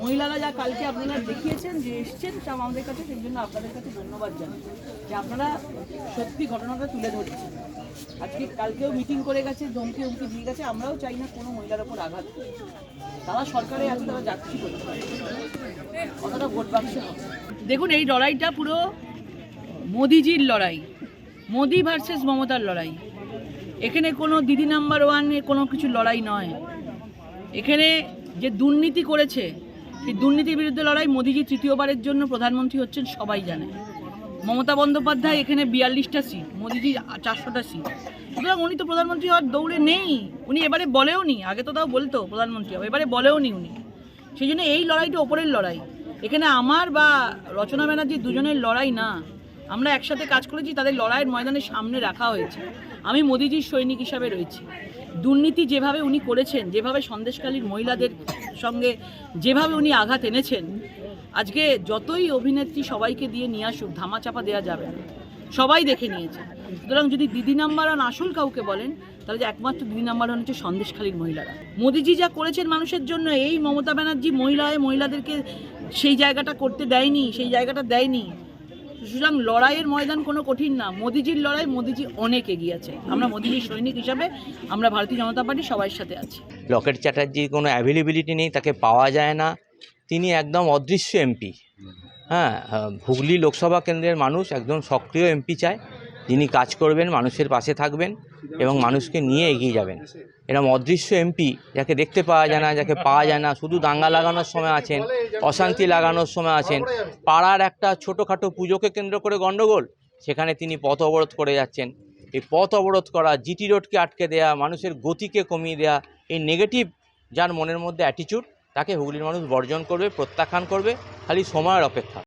মহিলারা যা কালকে আপনারা দেখিয়েছেন, যে এসছেন তা আমাদের কাছে সেই জন্য আপনাদের কাছে ধন্যবাদ জানাই। যে আপনারা সত্যি ঘটনাটা তুলে ধরছেন। আজকে কালকেও মিটিং করে গেছে, ধমকি হুমকি দিয়ে গেছে, আমরাও চাই না কোনো মহিলার ওপর আঘাত। তারা সরকারে আছে, তারা যাচ্ছি পারে কথাটা ভোট বাক্সে দেখুন, এই লড়াইটা পুরো মোদিজির লড়াই, মোদি ভার্সেস মমতার লড়াই। এখানে কোনো দিদি নাম্বার ওয়ানে কোনো কিছু লড়াই নয়। এখানে যে দুর্নীতি করেছে, সেই দুর্নীতির বিরুদ্ধে লড়াই মোদিজি তৃতীয়বারের জন্য প্রধানমন্ত্রী হচ্ছেন সবাই জানে। মমতা বন্দ্যোপাধ্যায় এখানে বিয়াল্লিশটা সিট মোদিজি চারশোটা সিট সুতরাং উনি তো প্রধানমন্ত্রী হওয়ার দৌড়ে নেই, উনি এবারে বলেও নি, আগে তো তাও বলতো প্রধানমন্ত্রী হবে এবারে বলেও নি উনি। সেই জন্য এই লড়াইটা ওপরের লড়াই। এখানে আমার বা রচনা ব্যানার্জির দুজনের লড়াই না। আমরা একসাথে কাজ করেছি, তাদের লড়াইয়ের ময়দানে সামনে রাখা হয়েছে। আমি মোদিজির সৈনিক হিসাবে রয়েছি। দুর্নীতি যেভাবে উনি করেছেন, যেভাবে সন্দেশকালীর মহিলাদের সঙ্গে যেভাবে উনি আঘাত এনেছেন, আজকে যতই অভিনেত্রী সবাইকে দিয়ে নিয়ে আসুক, ধামাচাপা দেওয়া যাবে না। সবাই দেখে নিয়েছে। সুতরাং যদি দিদি নাম্বার ওয়ান আসল কাউকে বলেন, তাহলে যে একমাত্র দিদি নাম্বার ওয়ান হচ্ছে সন্দেশখালীর মহিলারা। মোদিজি যা করেছেন মানুষের জন্য, এই মমতা ব্যানার্জি মহিলা হয়ে মহিলাদেরকে সেই জায়গাটা করতে দেয়নি, সেই জায়গাটা দেয়নি। সুতরাং লড়াইয়ের ময়দান কোনো কঠিন না। মোদিজির লড়াই, মোদিজি অনেক এগিয়ে আছে। আমরা মোদিজির সৈনিক হিসাবে আমরা ভারতীয় জনতা পার্টি সবার সাথে আছি। লকেট চ্যাটার্জির কোনো অ্যাভেলেবিলিটি নেই, তাকে পাওয়া যায় না। তিনি একদম অদৃশ্য এমপি। হ্যাঁ হুগলি লোকসভা কেন্দ্রের মানুষ একদম সক্রিয় এমপি চায়। যিনি কাজ করবেন, মানুষের পাশে থাকবেন এবং মানুষকে নিয়ে এগিয়ে যাবেন। এরকম অদৃশ্য এমপি যাকে দেখতে পাওয়া যায় না, যাকে পাওয়া যায় না, শুধু দাঙ্গা লাগানোর সময় আছেন, অশান্তি লাগানোর সময় আছেন। পাড়ার একটা ছোটোখাটো পুজোকে কেন্দ্র করে গণ্ডগোল, সেখানে তিনি পথ অবরোধ করে যাচ্ছেন। এই পথ অবরোধ করা, জিটি রোডকে আটকে দেয়া, মানুষের গতিকে কমিয়ে দেয়া, এই নেগেটিভ যার মনের মধ্যে অ্যাটিটিউড তাকে হুগলির মানুষ বর্জন করবে, প্রত্যাখ্যান করবে, খালি সময়ের অপেক্ষা।